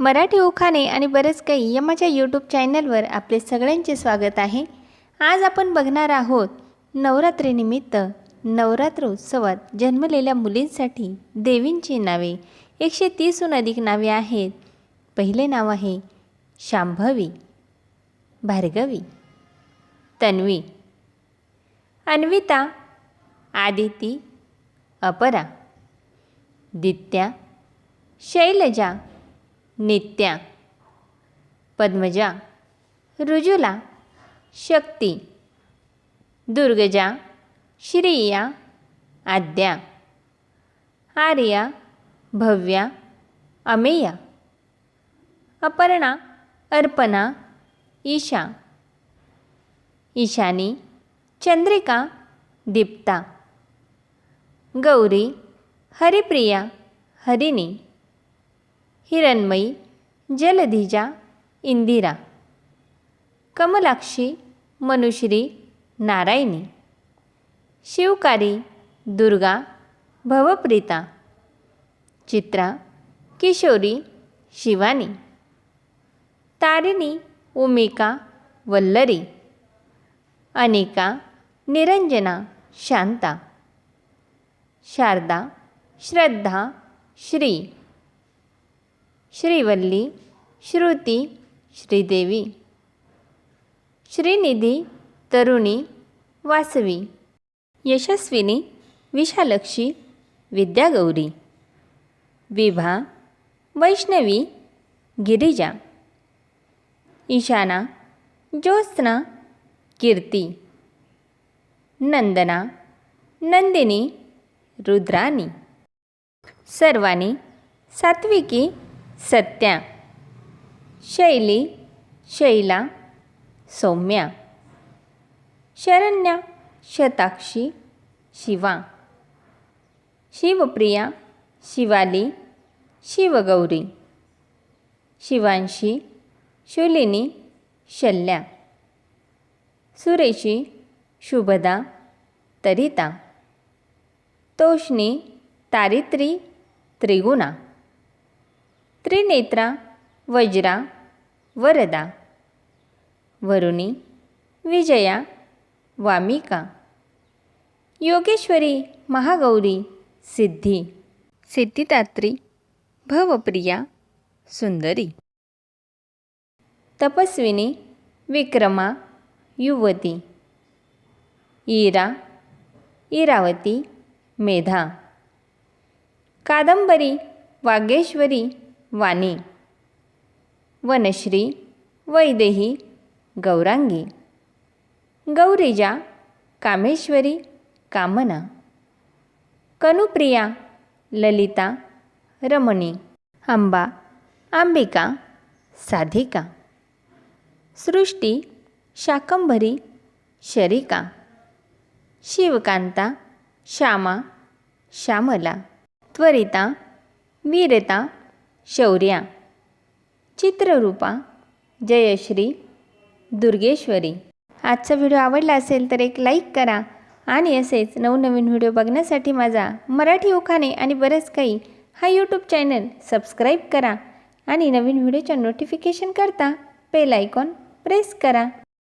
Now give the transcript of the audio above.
मराठी उखाणे आणि बरेच काही या माझ्या यूट्यूब चॅनलवर आपले सगळ्यांचे स्वागत आहे. आज आपण बघणार आहोत नवरात्रीनिमित्त नवरात्रोत्सवात जन्मलेल्या मुलींसाठी देवींची नावे. एकशे तीसहून अधिक नावे आहेत. पहिले नाव आहे शांभवी भार्गवी तन्वी अन्विता आदिती अपरा दित्या शैलजा नित्या पद्मजा रुजुला शक्ती दुर्गजा श्रिया आद्या आर्या भव्या अमेया अपर्णा अर्पणा ईशा ईशानी चंद्रिका दीप्ता गौरी हरिप्रिया हरिणी हिरणमयी जलधिजा इंदिरा. कमलाक्षी मनुश्री नारायणी. शिवकारी दुर्गा भवप्रीता. चित्रा किशोरी शिवानी. तारिणी उमिका वल्लरी. अनेका निरंजना शांता. शारदा श्रद्धा श्री. श्रीवल्ली श्रुती श्रीदेवी. श्रीनिधी तरुणी वासवी. यशस्विनी विशालक्षी विद्यागौरी. विभा वैष्णवी गिरिजा. ईशाना ज्योत्स्ना कीर्ती. नंदना नंदिनी रुद्राणी सर्वानी सात्विकी सत्या शैली शैला सौम्या शरण्या शताक्षी शिवा शिवप्रिया शिवाली शिवगौरी शिवांशी शुलिनी शल्या सुरेशी शुभदा तरिता तोष्णी तारित्री त्रिगुणा त्रिनेत्रा वज्रा वरदा वरुणी विजया वामिका योगेश्वरी महागौरी सिद्धी सिद्धिदात्री भवप्रिया सुंदरी. तपस्विनी विक्रमा युवती. ईरा इरावती मेधा. कादंबरी वागेश्वरी वाणी. वनश्री वैदेही गौरांगी. गौरीजा कामेश्वरी कामना. कनुप्रिया ललिता रमणी. अंबा अंबिका साधिका. सृष्टी शाकंभरी शरिका. शिवकांता श्यामा श्यामला. त्वरिता वीरता शौर्या चित्ररूपा जयश्री दुर्गेश्वरी. आजचा व्हिडिओ आवडला असेल तर एक लाईक करा आणि असेच नवनवीन व्हिडिओ बघण्यासाठी माझा मराठी उखाणे आणि बरंच काही हा यूट्यूब चॅनल सबस्क्राईब करा आणि नवीन व्हिडिओच्या नोटिफिकेशन करता बेल आयकॉन प्रेस करा.